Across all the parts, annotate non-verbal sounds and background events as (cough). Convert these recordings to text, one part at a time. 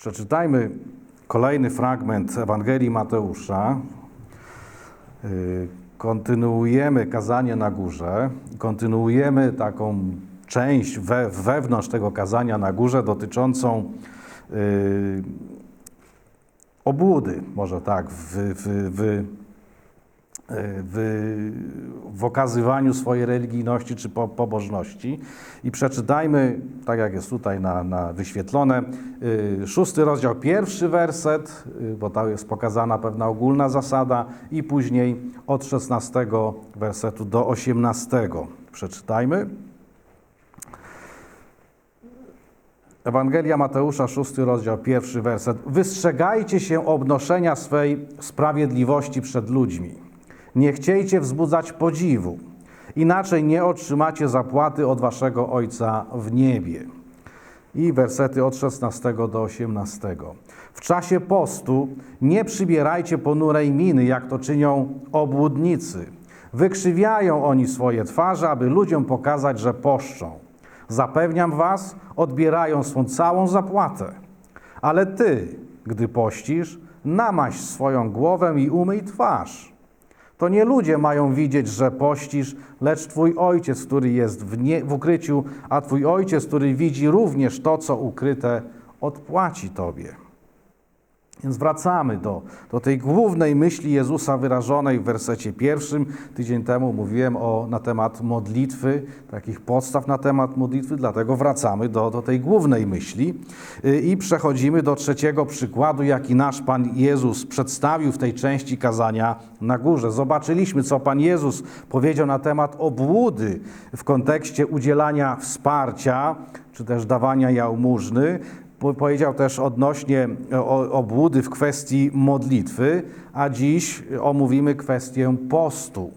Przeczytajmy kolejny fragment Ewangelii Mateusza. Y, Kontynuujemy kazanie na górze, kontynuujemy taką część we, wewnątrz tego kazania na górze dotyczącą y, obłudy, może tak, w, w, w, w, w okazywaniu swojej religijności czy po, pobożności. I przeczytajmy, tak jak jest tutaj na, na wyświetlone, y, szósty rozdział, pierwszy werset, y, bo tam jest pokazana pewna ogólna zasada, i później od 16 wersetu do 18. Przeczytajmy. Ewangelia Mateusza, szósty rozdział, pierwszy werset. Wystrzegajcie się obnoszenia swej sprawiedliwości przed ludźmi. Nie chciejcie wzbudzać podziwu, inaczej nie otrzymacie zapłaty od waszego Ojca w niebie. I wersety od 16 do 18. W czasie postu nie przybierajcie ponurej miny, jak to czynią obłudnicy. Wykrzywiają oni swoje twarze, aby ludziom pokazać, że poszczą. Zapewniam was, odbierają swą całą zapłatę. Ale ty, gdy pościsz, namaś swoją głowę i umyj twarz. To nie ludzie mają widzieć, że pościsz, lecz Twój Ojciec, który jest w, nie, w ukryciu, a Twój Ojciec, który widzi również to, co ukryte, odpłaci Tobie. Więc wracamy do, do tej głównej myśli Jezusa wyrażonej w wersecie pierwszym. Tydzień temu mówiłem o, na temat modlitwy, takich podstaw na temat modlitwy, dlatego wracamy do, do tej głównej myśli Y, i przechodzimy do trzeciego przykładu, jaki nasz Pan Jezus przedstawił w tej części kazania na górze. Zobaczyliśmy, co Pan Jezus powiedział na temat obłudy w kontekście udzielania wsparcia, czy też dawania jałmużny. Po- Powiedział też odnośnie o- obłudy w kwestii modlitwy, a dziś omówimy kwestię postu.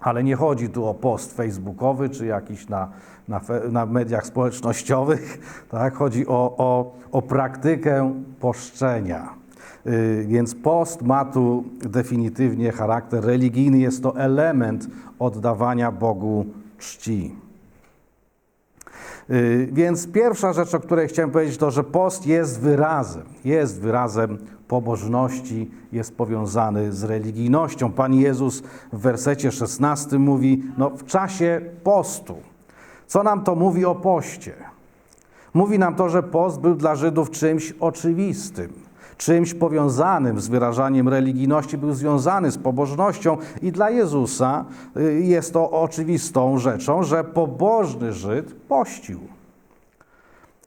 Ale nie chodzi tu o post facebookowy czy jakiś na, na, na mediach społecznościowych. (laughs) Tak? Chodzi o, o, o praktykę poszczenia. Y, Więc post ma tu definitywnie charakter religijny. Jest to element oddawania Bogu czci. Y, Więc pierwsza rzecz, o której chciałem powiedzieć, to, że post jest wyrazem, jest wyrazem pobożności, jest powiązany z religijnością. Pan Jezus w wersecie 16 mówi, no w czasie postu. Co nam to mówi o poście? Mówi nam to, że post był dla Żydów czymś oczywistym, czymś powiązanym z wyrażaniem religijności, był związany z pobożnością i dla Jezusa y, jest to oczywistą rzeczą, że pobożny Żyd pościł.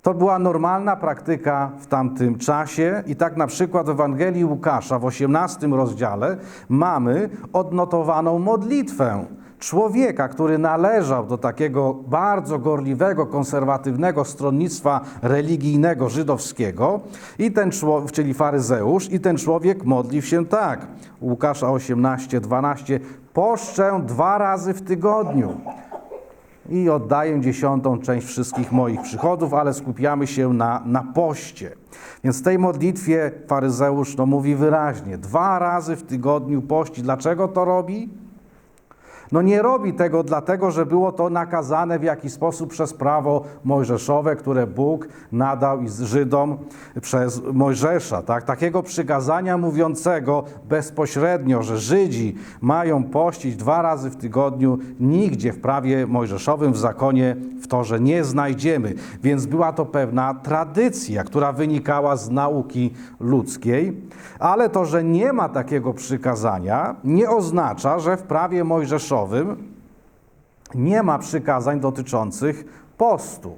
To była normalna praktyka w tamtym czasie i tak na przykład w Ewangelii Łukasza w 18 rozdziale mamy odnotowaną modlitwę człowieka, który należał do takiego bardzo gorliwego, konserwatywnego stronnictwa religijnego żydowskiego i ten człowiek, czyli faryzeusz i ten człowiek modlił się tak. Łukasza 18, 12 Poszczę dwa razy w tygodniu i oddaję dziesiątą część wszystkich moich przychodów, ale skupiamy się na, na poście. Więc w tej modlitwie faryzeusz no, mówi wyraźnie, dwa razy w tygodniu pości. Dlaczego to robi? No nie robi tego dlatego, że było to nakazane w jakiś sposób przez prawo mojżeszowe, które Bóg nadał Żydom przez Mojżesza. Tak? Takiego przykazania mówiącego bezpośrednio, że Żydzi mają pościć dwa razy w tygodniu, nigdzie w prawie mojżeszowym, w zakonie w Torze nie znajdziemy. Więc była to pewna tradycja, która wynikała z nauki ludzkiej, ale to, że nie ma takiego przykazania, nie oznacza, że w prawie mojżeszowym nie ma przykazań dotyczących postu.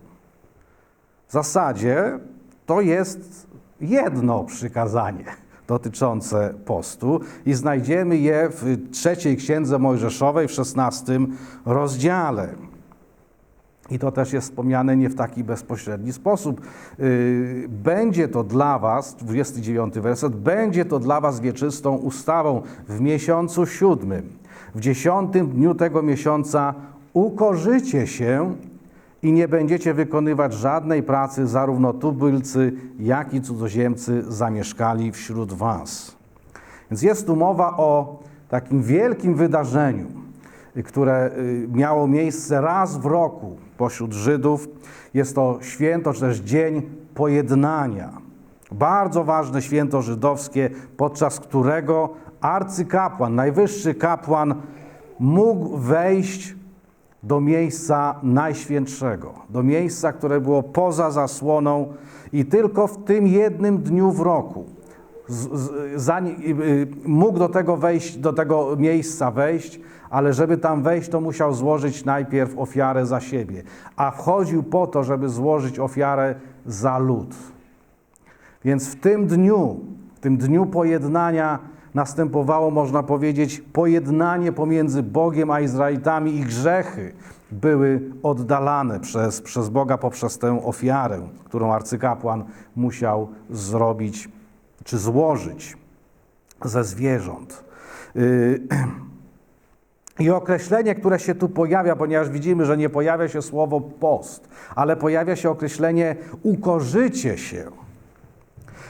W zasadzie to jest jedno przykazanie (laughs) dotyczące postu i znajdziemy je w trzeciej księdze Mojżeszowej w szesnastym rozdziale. I to też jest wspomniane nie w taki bezpośredni sposób. Yy, Będzie to dla was, 29 werset, będzie to dla was wieczystą ustawą w miesiącu siódmym. W dziesiątym dniu tego miesiąca ukorzycie się i nie będziecie wykonywać żadnej pracy, zarówno tubylcy, jak i cudzoziemcy zamieszkali wśród was. Więc jest tu mowa o takim wielkim wydarzeniu, które y, miało miejsce raz w roku pośród Żydów. Jest to święto, czy też dzień pojednania. Bardzo ważne święto żydowskie, podczas którego arcykapłan, najwyższy kapłan mógł wejść do miejsca najświętszego, do miejsca, które było poza zasłoną i tylko w tym jednym dniu w roku y, mógł do tego wejść, do tego miejsca wejść, ale żeby tam wejść, to musiał złożyć najpierw ofiarę za siebie, a wchodził po to, żeby złożyć ofiarę za lud. Więc w tym dniu, w tym dniu pojednania następowało, można powiedzieć, pojednanie pomiędzy Bogiem a Izraelitami i grzechy były oddalane przez, przez Boga poprzez tę ofiarę, którą arcykapłan musiał zrobić czy złożyć ze zwierząt. Yy, (clears throat) I określenie, które się tu pojawia, ponieważ widzimy, że nie pojawia się słowo post, ale pojawia się określenie ukorzycie się.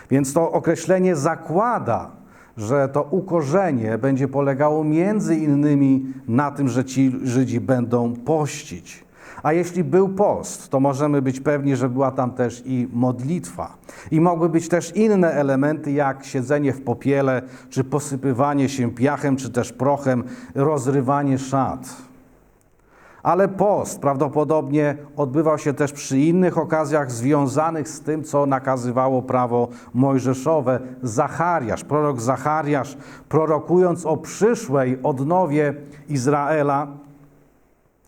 Więc to określenie zakłada, że to ukorzenie będzie polegało między innymi na tym, że ci Żydzi będą pościć. A jeśli był post, to możemy być pewni, że była tam też i modlitwa. I mogły być też inne elementy, jak siedzenie w popiele, czy posypywanie się piachem, czy też prochem, rozrywanie szat. Ale post prawdopodobnie odbywał się też przy innych okazjach związanych z tym, co nakazywało prawo mojżeszowe. Zachariasz, prorok Zachariasz, prorokując o przyszłej odnowie Izraela,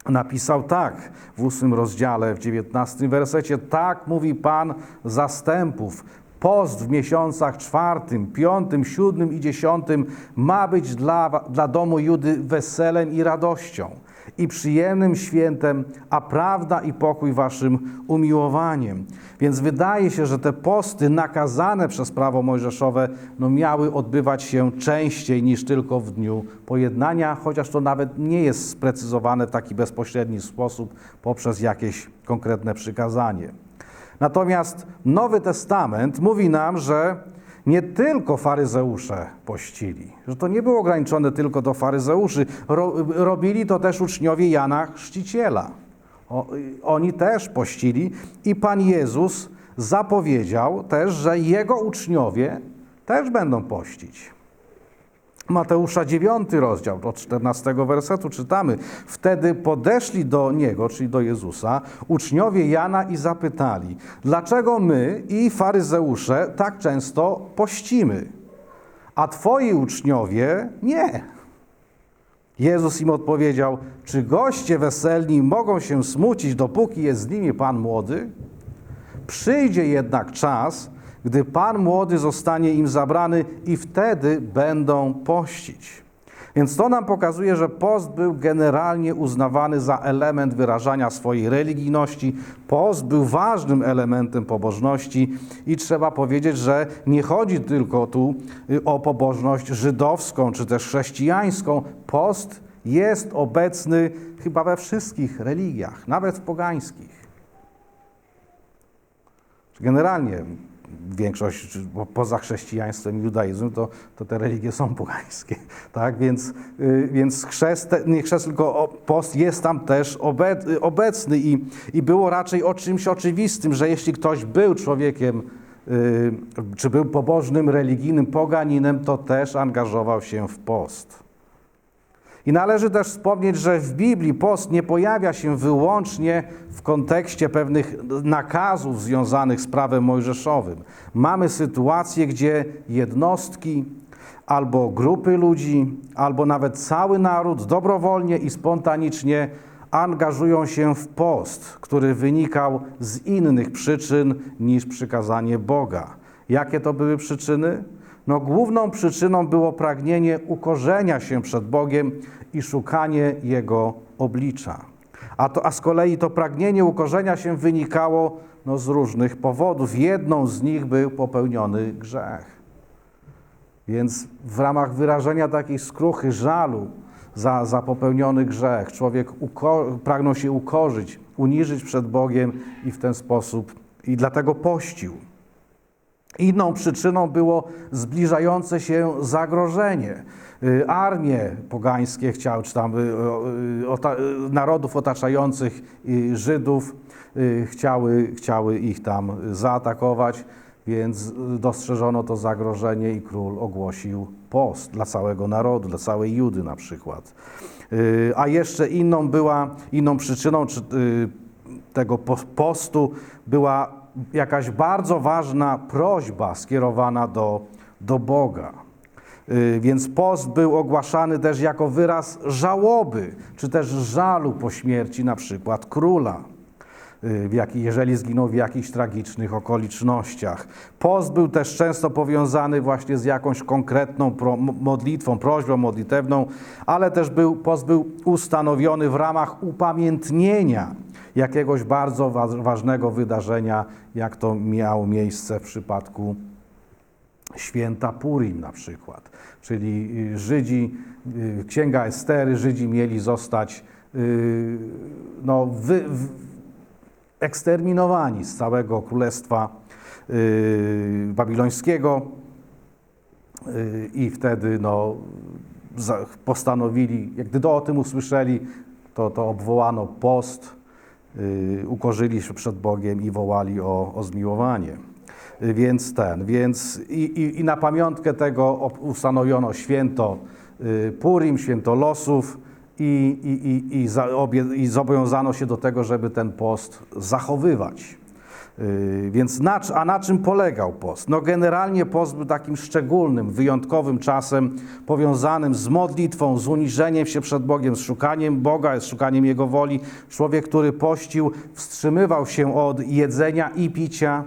napisał tak w ósmym rozdziale, w dziewiętnastym wersecie. Tak mówi Pan zastępów. Post w miesiącach czwartym, piątym, siódmym i dziesiątym ma być dla, dla domu Judy weselem i radością i przyjemnym świętem, a prawda i pokój waszym umiłowaniem. Więc wydaje się, że te posty nakazane przez prawo mojżeszowe no, miały odbywać się częściej niż tylko w dniu pojednania, chociaż to nawet nie jest sprecyzowane w taki bezpośredni sposób poprzez jakieś konkretne przykazanie. Natomiast Nowy Testament mówi nam, że nie tylko faryzeusze pościli, że to nie było ograniczone tylko do faryzeuszy. Ro, robili to też uczniowie Jana Chrzciciela. O, oni też pościli i Pan Jezus zapowiedział też, że jego uczniowie też będą pościć. Mateusza 9 rozdział, od 14 wersetu czytamy. Wtedy podeszli do niego, czyli do Jezusa, uczniowie Jana i zapytali, dlaczego my i faryzeusze tak często pościmy, a twoi uczniowie nie. Jezus im odpowiedział, czy goście weselni mogą się smucić, dopóki jest z nimi Pan młody? Przyjdzie jednak czas, gdy Pan młody zostanie im zabrany i wtedy będą pościć. Więc to nam pokazuje, że post był generalnie uznawany za element wyrażania swojej religijności. Post był ważnym elementem pobożności i trzeba powiedzieć, że nie chodzi tylko tu y, o pobożność żydowską czy też chrześcijańską. Post jest obecny chyba we wszystkich religiach, nawet w pogańskich. Generalnie większość poza chrześcijaństwem i judaizmem, to, to te religie są pogańskie. (laughs) Tak? Więc, y, więc chrzest, nie chrzest, tylko post jest tam też obecny i, i było raczej o czymś oczywistym, że jeśli ktoś był człowiekiem, y, czy był pobożnym, religijnym poganinem, to też angażował się w post. I należy też wspomnieć, że w Biblii post nie pojawia się wyłącznie w kontekście pewnych nakazów związanych z prawem mojżeszowym. Mamy sytuacje, gdzie jednostki albo grupy ludzi, albo nawet cały naród dobrowolnie i spontanicznie angażują się w post, który wynikał z innych przyczyn niż przykazanie Boga. Jakie to były przyczyny? No, główną przyczyną było pragnienie ukorzenia się przed Bogiem i szukanie Jego oblicza. A, to, a z kolei to pragnienie ukorzenia się wynikało no, z różnych powodów. Jedną z nich był popełniony grzech. Więc w ramach wyrażenia takiej skruchy, żalu za, za popełniony grzech, człowiek pragnął się ukorzyć, uniżyć przed Bogiem i w ten sposób, i dlatego pościł. Inną przyczyną było zbliżające się zagrożenie. Y, armie pogańskie chciały, czy tam y, y, narodów otaczających Żydów chciały, chciały ich tam zaatakować. więc dostrzeżono to zagrożenie i król ogłosił post dla całego narodu, dla całej Judy na przykład. A jeszcze inną była, inną przyczyną czy, tego pos- postu była jakaś bardzo ważna prośba skierowana do, do Boga. Y, Więc post był ogłaszany też jako wyraz żałoby, czy też żalu po śmierci na przykład króla, y, w jaki, jeżeli zginął w jakichś tragicznych okolicznościach. Post był też często powiązany właśnie z jakąś konkretną pro, modlitwą, prośbą modlitewną, ale też był, post był ustanowiony w ramach upamiętnienia jakiegoś bardzo wa- ważnego wydarzenia, jak to miało miejsce w przypadku święta Purim na przykład. Czyli y, Żydzi, y, Księga Estery, Żydzi mieli zostać no, wy, eksterminowani z całego królestwa y, babilońskiego y, i wtedy no, postanowili, jak gdy o tym usłyszeli, to, to obwołano post, y, ukorzyli się przed Bogiem i wołali o, o zmiłowanie. Więc ten, więc i, i, i na pamiątkę tego ustanowiono święto Purim, święto losów i, i, i, i, za, obie, i zobowiązano się do tego, żeby ten post zachowywać. Yy, Więc na, a na czym polegał post? No generalnie post był takim szczególnym, wyjątkowym czasem powiązanym z modlitwą, z uniżeniem się przed Bogiem, z szukaniem Boga, z szukaniem Jego woli. Człowiek, który pościł, wstrzymywał się od jedzenia i picia,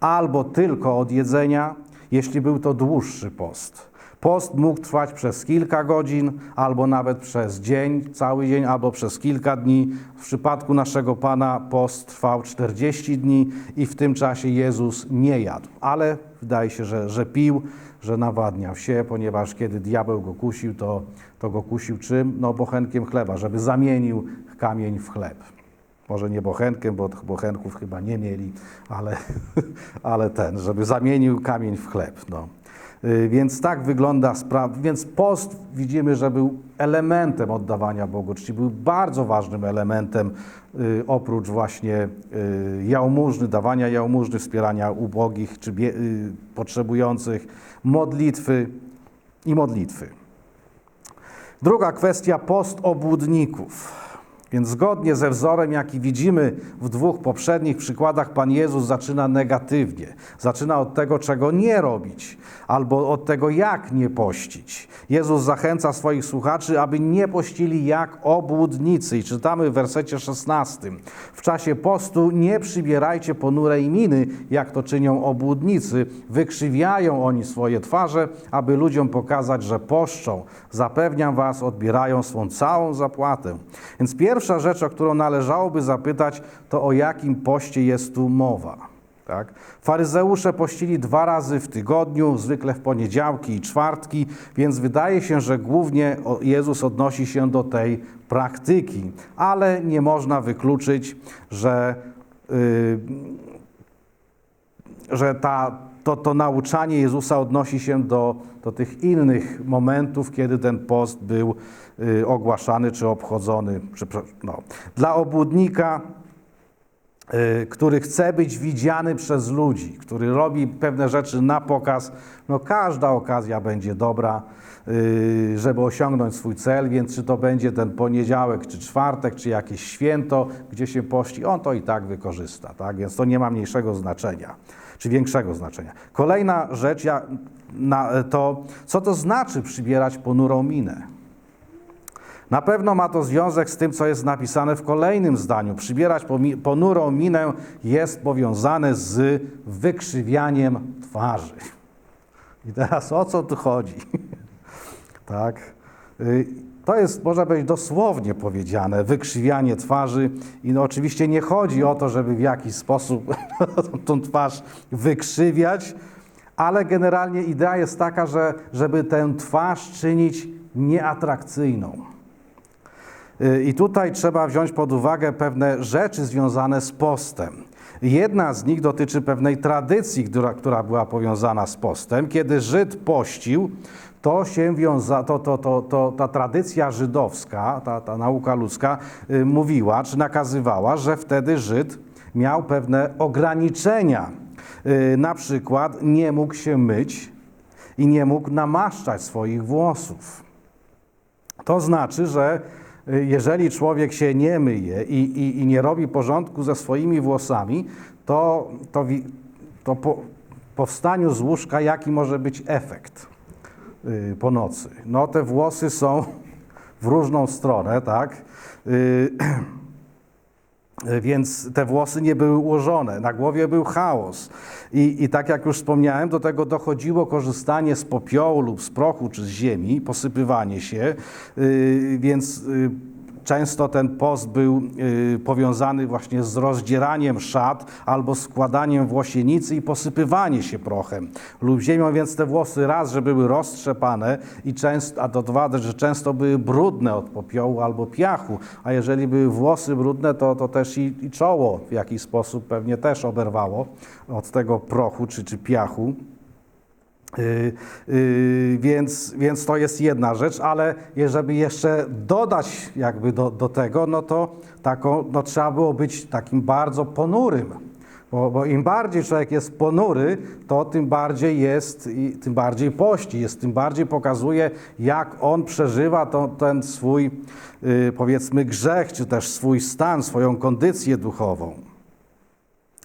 albo tylko od jedzenia, jeśli był to dłuższy post. Post mógł trwać przez kilka godzin, albo nawet przez dzień, cały dzień, albo przez kilka dni. W przypadku naszego Pana post trwał 40 dni i w tym czasie Jezus nie jadł, ale wydaje się, że, że pił, że nawadniał się, ponieważ kiedy diabeł go kusił, to, to go kusił czym? No bochenkiem chleba, żeby zamienił kamień w chleb. Może nie bochenkiem, bo bochenków chyba nie mieli, ale, (laughs) ale ten, żeby zamienił kamień w chleb. No. Y, Więc tak wygląda sprawa. Więc post widzimy, że był elementem oddawania Bogu, czyli był bardzo ważnym elementem y, oprócz właśnie y, jałmużny, dawania jałmużny, wspierania ubogich czy potrzebujących, modlitwy i modlitwy. Druga kwestia post obłudników. Więc zgodnie ze wzorem, jaki widzimy w dwóch poprzednich przykładach, Pan Jezus zaczyna negatywnie. Zaczyna od tego, czego nie robić, albo od tego, jak nie pościć. Jezus zachęca swoich słuchaczy, aby nie pościli jak obłudnicy. I czytamy w wersecie 16. W czasie postu nie przybierajcie ponurej miny, jak to czynią obłudnicy. Wykrzywiają oni swoje twarze, aby ludziom pokazać, że poszczą. Zapewniam was, odbierają swą całą zapłatę. Więc pierwsza rzecz, o którą należałoby zapytać, to o jakim poście jest tu mowa. Tak? Faryzeusze pościli dwa razy w tygodniu, zwykle w poniedziałki i czwartki, więc wydaje się, że głównie Jezus odnosi się do tej praktyki, ale nie można wykluczyć, że, yy, że ta, to, to nauczanie Jezusa odnosi się do, do tych innych momentów, kiedy ten post był y, ogłaszany czy obchodzony. No. Dla obłudnika y, który chce być widziany przez ludzi, który robi pewne rzeczy na pokaz, no każda okazja będzie dobra, y, żeby osiągnąć swój cel, więc czy to będzie ten poniedziałek, czy czwartek, czy jakieś święto, gdzie się pości, on to i tak wykorzysta, tak? więc to nie ma mniejszego znaczenia, czy większego znaczenia. Kolejna rzecz ja, na, to, co to znaczy przybierać ponurą minę? Na pewno ma to związek z tym, co jest napisane w kolejnym zdaniu. Przybierać ponurą minę jest powiązane z wykrzywianiem twarzy. I teraz o co tu chodzi? (laughs) tak. To jest, można powiedzieć, dosłownie powiedziane, wykrzywianie twarzy. I no oczywiście nie chodzi o to, żeby w jakiś sposób (laughs) tą twarz wykrzywiać, ale generalnie idea jest taka, że żeby tę twarz czynić nieatrakcyjną. Y, I tutaj trzeba wziąć pod uwagę pewne rzeczy związane z postem. Jedna z nich dotyczy pewnej tradycji, która, która była powiązana z postem. Kiedy Żyd pościł, to się wiąza, to, to, to, to, ta tradycja żydowska, ta, ta nauka ludzka y, mówiła czy nakazywała, że wtedy Żyd miał pewne ograniczenia y, na przykład nie mógł się myć i nie mógł namaszczać swoich włosów. To znaczy, że jeżeli człowiek się nie myje i, i, i nie robi porządku ze swoimi włosami, to, to, to po, po wstaniu z łóżka jaki może być efekt y, po nocy? No te włosy są w różną stronę, tak? (clears throat) Więc te włosy nie były ułożone, na głowie był chaos. I, I tak jak już wspomniałem, do tego dochodziło korzystanie z popiołu lub z prochu czy z ziemi, posypywanie się, yy, więc yy, często ten post był yy, powiązany właśnie z rozdzieraniem szat albo składaniem włosienicy i posypywanie się prochem lub ziemią, więc te włosy raz, że były roztrzepane i często, a to dwa, że często były brudne od popiołu albo piachu, a jeżeli były włosy brudne, to, to też i, i czoło w jakiś sposób pewnie też oberwało od tego prochu czy, czy piachu. Yy, yy, więc, więc to jest jedna rzecz, ale jeżeli jeszcze dodać jakby do, do tego, no to taką, no trzeba było być takim bardzo ponurym. Bo, bo im bardziej człowiek jest ponury, to tym bardziej jest, tym bardziej pości, jest, tym bardziej pokazuje, jak on przeżywa to, ten swój, yy, powiedzmy, grzech, czy też swój stan, swoją kondycję duchową.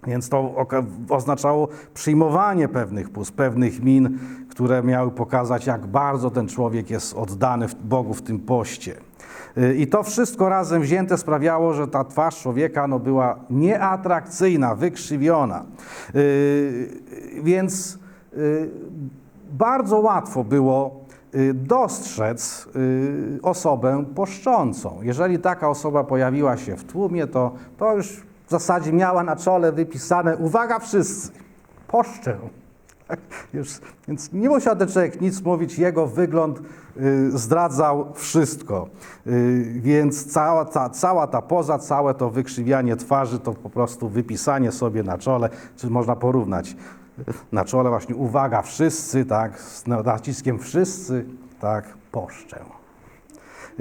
Więc to oznaczało przyjmowanie pewnych pust, pewnych min, które miały pokazać, jak bardzo ten człowiek jest oddany Bogu w tym poście. Y, I to wszystko razem wzięte sprawiało, że ta twarz człowieka no, była nieatrakcyjna, wykrzywiona. Y, Więc y, bardzo łatwo było dostrzec osobę poszczącą. Jeżeli taka osoba pojawiła się w tłumie, to, to już w zasadzie miała na czole wypisane uwaga wszyscy, poszczę. Już, więc nie musiał ten człowiek nic mówić, jego wygląd y, zdradzał wszystko. Y, więc cała ta, cała ta poza, całe to wykrzywianie twarzy, to po prostu wypisanie sobie na czole, czy można porównać na czole właśnie uwaga wszyscy, tak, z naciskiem wszyscy, tak, poszczę.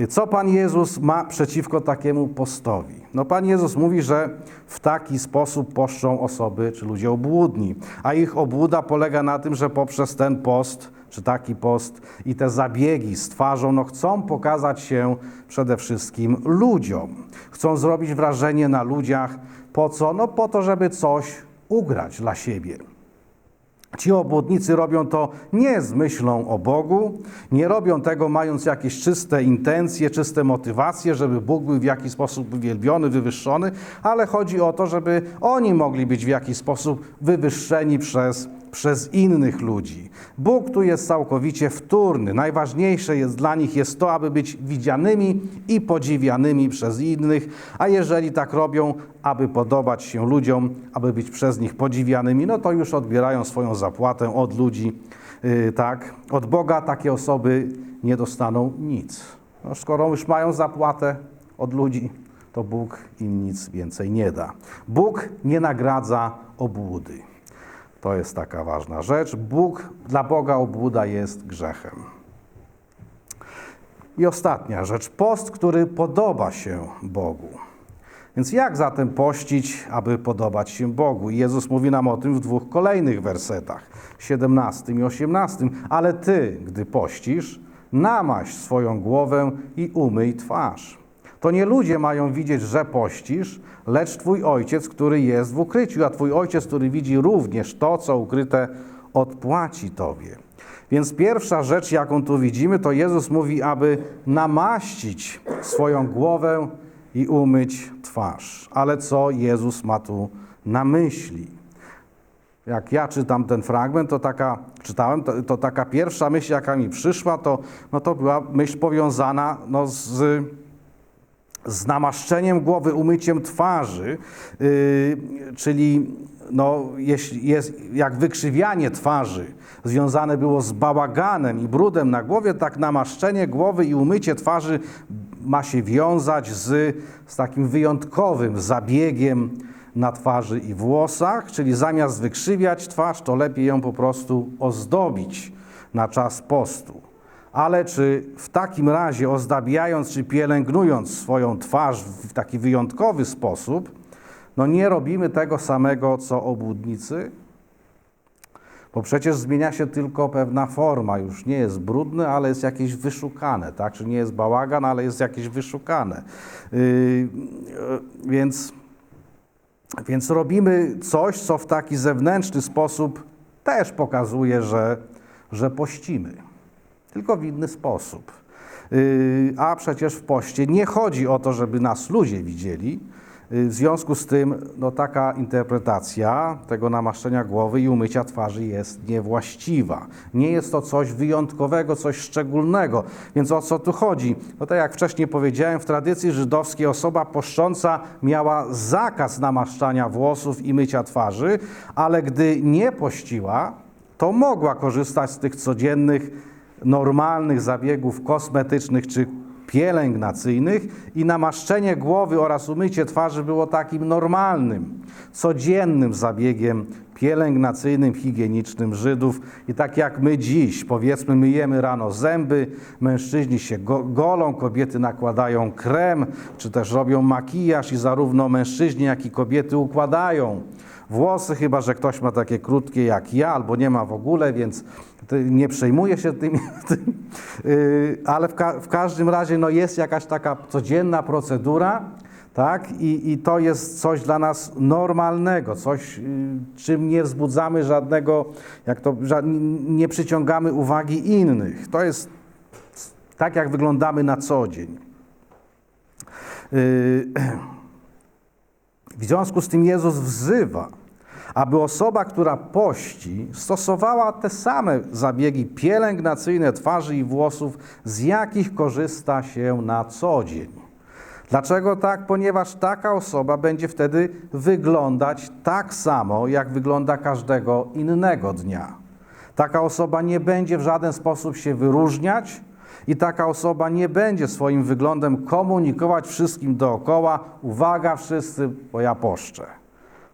Co Pan Jezus ma przeciwko takiemu postowi? No Pan Jezus mówi, że w taki sposób poszczą osoby czy ludzie obłudni, a ich obłuda polega na tym, że poprzez ten post, czy taki post i te zabiegi z twarzą, no chcą pokazać się przede wszystkim ludziom. Chcą zrobić wrażenie na ludziach. Po co? No po to, żeby coś ugrać dla siebie. Ci obłudnicy robią to nie z myślą o Bogu, nie robią tego mając jakieś czyste intencje, czyste motywacje, żeby Bóg był w jakiś sposób uwielbiony, wywyższony, ale chodzi o to, żeby oni mogli być w jakiś sposób wywyższeni przez, przez innych ludzi. Bóg tu jest całkowicie wtórny. Najważniejsze jest dla nich jest to, aby być widzianymi i podziwianymi przez innych, a jeżeli tak robią, aby podobać się ludziom, aby być przez nich podziwianymi, no to już odbierają swoją zapłatę od ludzi, yy, tak. Od Boga takie osoby nie dostaną nic. No, skoro już mają zapłatę od ludzi, to Bóg im nic więcej nie da. Bóg nie nagradza obłudy. To jest taka ważna rzecz. Bóg, dla Boga obłuda jest grzechem. I ostatnia rzecz, post, który podoba się Bogu. Więc jak zatem pościć, aby podobać się Bogu? Jezus mówi nam o tym w dwóch kolejnych wersetach, 17 i 18. Ale ty, gdy pościsz, namaś swoją głowę i umyj twarz. To nie ludzie mają widzieć, że pościsz, lecz Twój Ojciec, który jest w ukryciu, a Twój Ojciec, który widzi również to, co ukryte, odpłaci Tobie. Więc pierwsza rzecz, jaką tu widzimy, to Jezus mówi, aby namaścić swoją głowę i umyć twarz. Ale co Jezus ma tu na myśli? Jak ja czytam ten fragment, to taka, czytałem, to, to taka pierwsza myśl, jaka mi przyszła, to, no to była myśl powiązana no, z, z namaszczeniem głowy, umyciem twarzy, yy, czyli no, jeśli jest, jak wykrzywianie twarzy związane było z bałaganem i brudem na głowie, tak namaszczenie głowy i umycie twarzy ma się wiązać z, z takim wyjątkowym zabiegiem na twarzy i włosach, czyli zamiast wykrzywiać twarz, to lepiej ją po prostu ozdobić na czas postu. Ale czy w takim razie ozdabiając czy pielęgnując swoją twarz w taki wyjątkowy sposób, no nie robimy tego samego co obłudnicy? Bo przecież zmienia się tylko pewna forma, już nie jest brudne, ale jest jakieś wyszukane, tak? Czy nie jest bałagan, ale jest jakieś wyszukane. Yy, yy, więc, więc robimy coś, co w taki zewnętrzny sposób też pokazuje, że, że pościmy. Tylko w inny sposób. Yy, A przecież w poście nie chodzi o to, żeby nas ludzie widzieli. Yy, W związku z tym no, taka interpretacja tego namaszczenia głowy i umycia twarzy jest niewłaściwa. Nie jest to coś wyjątkowego, coś szczególnego. Więc o co tu chodzi? No tak jak wcześniej powiedziałem, w tradycji żydowskiej osoba poszcząca miała zakaz namaszczania włosów i mycia twarzy, ale gdy nie pościła, to mogła korzystać z tych codziennych normalnych zabiegów kosmetycznych czy pielęgnacyjnych i namaszczenie głowy oraz umycie twarzy było takim normalnym, codziennym zabiegiem pielęgnacyjnym, higienicznym Żydów. I tak jak my dziś, powiedzmy, myjemy rano zęby, mężczyźni się go golą, kobiety nakładają krem, czy też robią makijaż i zarówno mężczyźni, jak i kobiety układają włosy, chyba że ktoś ma takie krótkie jak ja, albo nie ma w ogóle, więc nie przejmuję się tym, (laughs) tym yy, ale w, ka w każdym razie no, jest jakaś taka codzienna procedura, tak? I, I to jest coś dla nas normalnego, coś, yy, czym nie wzbudzamy żadnego, jak to, ża nie przyciągamy uwagi innych. To jest tak, jak wyglądamy na co dzień. Yy, (clears throat) w związku z tym Jezus wzywa, aby osoba, która pości, stosowała te same zabiegi pielęgnacyjne twarzy i włosów, z jakich korzysta się na co dzień. Dlaczego tak? Ponieważ taka osoba będzie wtedy wyglądać tak samo, jak wygląda każdego innego dnia. Taka osoba nie będzie w żaden sposób się wyróżniać, i taka osoba nie będzie swoim wyglądem komunikować wszystkim dookoła: uwaga, wszyscy, bo ja poszczę.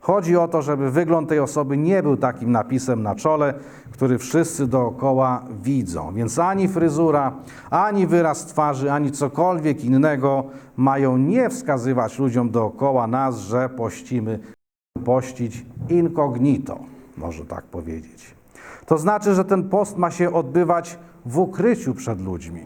Chodzi o to, żeby wygląd tej osoby nie był takim napisem na czole, który wszyscy dookoła widzą. Więc ani fryzura, ani wyraz twarzy, ani cokolwiek innego mają nie wskazywać ludziom dookoła nas, że pościmy, pościć incognito, można tak powiedzieć. To znaczy, że ten post ma się odbywać w ukryciu przed ludźmi.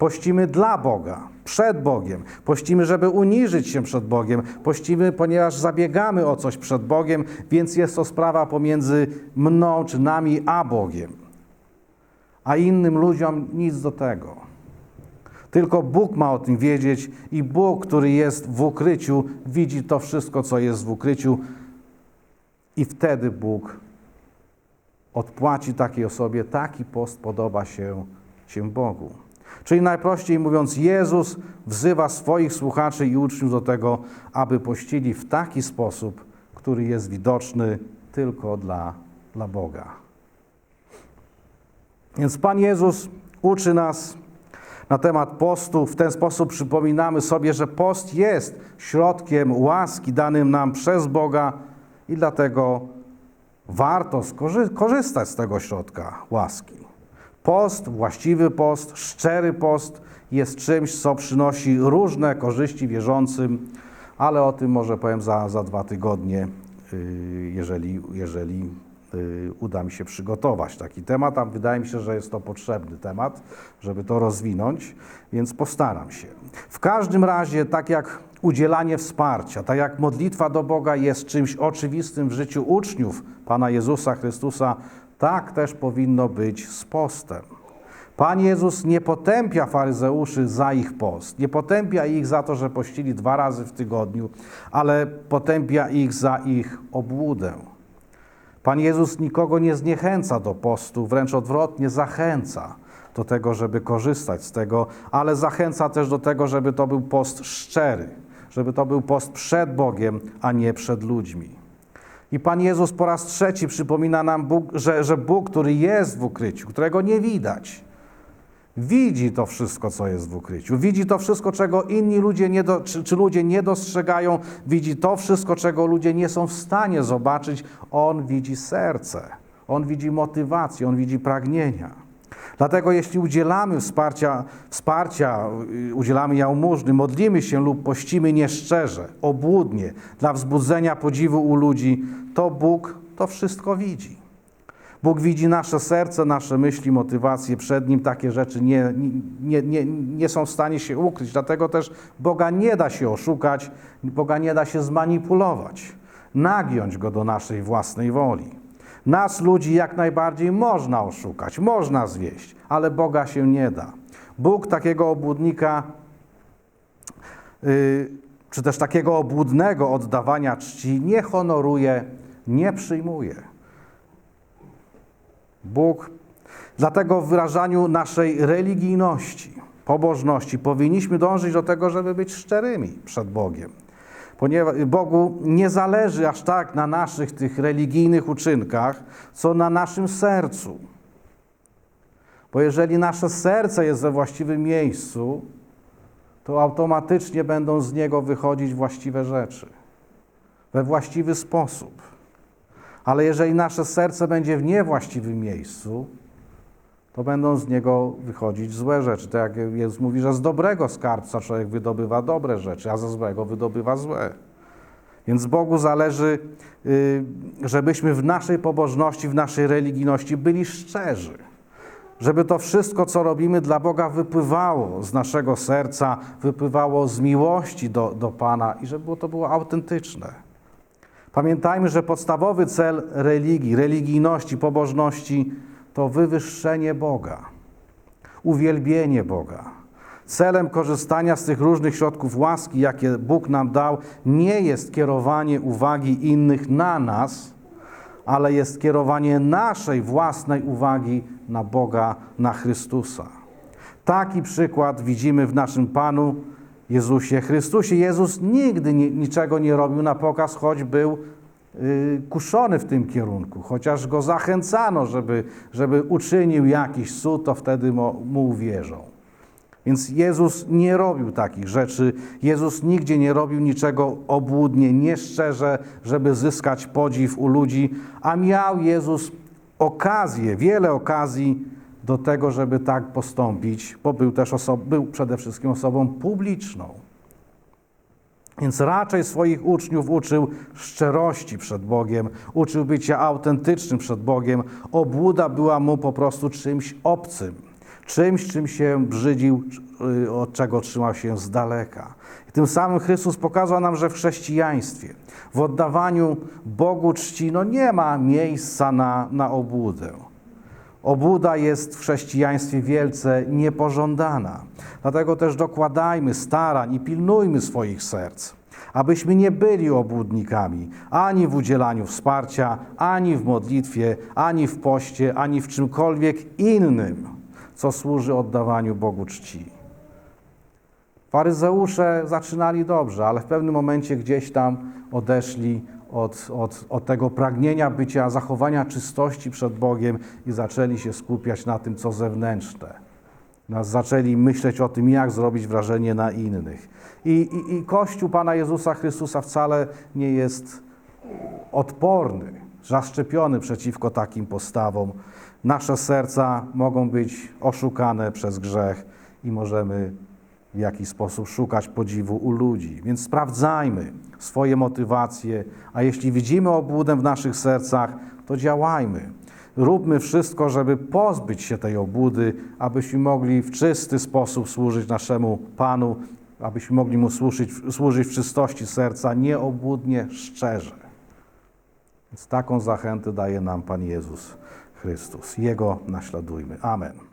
Pościmy dla Boga, przed Bogiem. Pościmy, żeby uniżyć się przed Bogiem. Pościmy, ponieważ zabiegamy o coś przed Bogiem, więc jest to sprawa pomiędzy mną czy nami a Bogiem. A innym ludziom nic do tego. Tylko Bóg ma o tym wiedzieć i Bóg, który jest w ukryciu, widzi to wszystko, co jest w ukryciu, i wtedy Bóg odpłaci takiej osobie, taki post podoba się, się Bogu. Czyli najprościej mówiąc, Jezus wzywa swoich słuchaczy i uczniów do tego, aby pościli w taki sposób, który jest widoczny tylko dla, dla Boga. Więc Pan Jezus uczy nas na temat postu. W ten sposób przypominamy sobie, że post jest środkiem łaski danym nam przez Boga i dlatego warto skorzy- korzystać z tego środka łaski. Post, właściwy post, szczery post jest czymś, co przynosi różne korzyści wierzącym, ale o tym może powiem za, za dwa tygodnie, yy, jeżeli, jeżeli yy, uda mi się przygotować taki temat, a wydaje mi się, że jest to potrzebny temat, żeby to rozwinąć, więc postaram się. W każdym razie, tak jak udzielanie wsparcia, tak jak modlitwa do Boga jest czymś oczywistym w życiu uczniów Pana Jezusa Chrystusa, tak też powinno być z postem. Pan Jezus nie potępia faryzeuszy za ich post, nie potępia ich za to, że pościli dwa razy w tygodniu, ale potępia ich za ich obłudę. Pan Jezus nikogo nie zniechęca do postu, wręcz odwrotnie zachęca do tego, żeby korzystać z tego, ale zachęca też do tego, żeby to był post szczery, żeby to był post przed Bogiem, a nie przed ludźmi. I Pan Jezus po raz trzeci przypomina nam, Bóg, że, że Bóg, który jest w ukryciu, którego nie widać, widzi to wszystko, co jest w ukryciu. Widzi to wszystko, czego inni ludzie nie do, czy, czy ludzie nie dostrzegają. Widzi to wszystko, czego ludzie nie są w stanie zobaczyć. On widzi serce, on widzi motywację, on widzi pragnienia. Dlatego jeśli udzielamy wsparcia, wsparcia, y, udzielamy jałmużny, modlimy się lub pościmy nieszczerze, obłudnie, dla wzbudzenia podziwu u ludzi, to Bóg to wszystko widzi. Bóg widzi nasze serce, nasze myśli, motywacje. Przed Nim takie rzeczy nie, nie, nie, nie są w stanie się ukryć. Dlatego też Boga nie da się oszukać, Boga nie da się zmanipulować, nagiąć Go do naszej własnej woli. Nas, ludzi, jak najbardziej można oszukać, można zwieść, ale Boga się nie da. Bóg takiego obłudnika, yy, czy też takiego obłudnego oddawania czci nie honoruje, nie przyjmuje. Bóg, dlatego w wyrażaniu naszej religijności, pobożności powinniśmy dążyć do tego, żeby być szczerymi przed Bogiem. Ponieważ Bogu nie zależy aż tak na naszych tych religijnych uczynkach, co na naszym sercu. Bo jeżeli nasze serce jest we właściwym miejscu, to automatycznie będą z niego wychodzić właściwe rzeczy we właściwy sposób. Ale jeżeli nasze serce będzie w niewłaściwym miejscu, to będą z niego wychodzić złe rzeczy. Tak jak Jezus mówi, że z dobrego skarbca człowiek wydobywa dobre rzeczy, a ze złego wydobywa złe. Więc Bogu zależy, y, żebyśmy w naszej pobożności, w naszej religijności byli szczerzy. Żeby to wszystko, co robimy dla Boga, wypływało z naszego serca, wypływało z miłości do, do Pana i żeby to było autentyczne. Pamiętajmy, że podstawowy cel religii, religijności, pobożności to wywyższenie Boga, uwielbienie Boga. Celem korzystania z tych różnych środków łaski, jakie Bóg nam dał, nie jest kierowanie uwagi innych na nas, ale jest kierowanie naszej własnej uwagi na Boga, na Chrystusa. Taki przykład widzimy w naszym Panu Jezusie Chrystusie. Jezus nigdy niczego nie robił na pokaz, choć był kuszony w tym kierunku, chociaż go zachęcano, żeby, żeby uczynił jakiś cud, to wtedy mu, mu uwierzą. Więc Jezus nie robił takich rzeczy. Jezus nigdzie nie robił niczego obłudnie, nieszczerze, żeby zyskać podziw u ludzi, a miał Jezus okazję, wiele okazji do tego, żeby tak postąpić, bo był też oso- był przede wszystkim osobą publiczną. Więc raczej swoich uczniów uczył szczerości przed Bogiem, uczył bycia autentycznym przed Bogiem. Obłuda była mu po prostu czymś obcym, czymś, czym się brzydził, y, od czego trzymał się z daleka. I tym samym Chrystus pokazał nam, że w chrześcijaństwie, w oddawaniu Bogu czci, no nie ma miejsca na, na obłudę. Obłuda jest w chrześcijaństwie wielce niepożądana. Dlatego też dokładajmy starań i pilnujmy swoich serc, abyśmy nie byli obłudnikami ani w udzielaniu wsparcia, ani w modlitwie, ani w poście, ani w czymkolwiek innym, co służy oddawaniu Bogu czci. Faryzeusze zaczynali dobrze, ale w pewnym momencie gdzieś tam odeszli od, od, od tego pragnienia bycia, zachowania czystości przed Bogiem i zaczęli się skupiać na tym, co zewnętrzne. Nas zaczęli myśleć o tym, jak zrobić wrażenie na innych. I, i, I Kościół Pana Jezusa Chrystusa wcale nie jest odporny, zaszczepiony przeciwko takim postawom. Nasze serca mogą być oszukane przez grzech i możemy w jakiś sposób szukać podziwu u ludzi. Więc sprawdzajmy swoje motywacje, a jeśli widzimy obłudę w naszych sercach, to działajmy. Róbmy wszystko, żeby pozbyć się tej obłudy, abyśmy mogli w czysty sposób służyć naszemu Panu, abyśmy mogli Mu służyć, służyć w czystości serca, nieobłudnie, szczerze. Więc taką zachętę daje nam Pan Jezus Chrystus. Jego naśladujmy. Amen.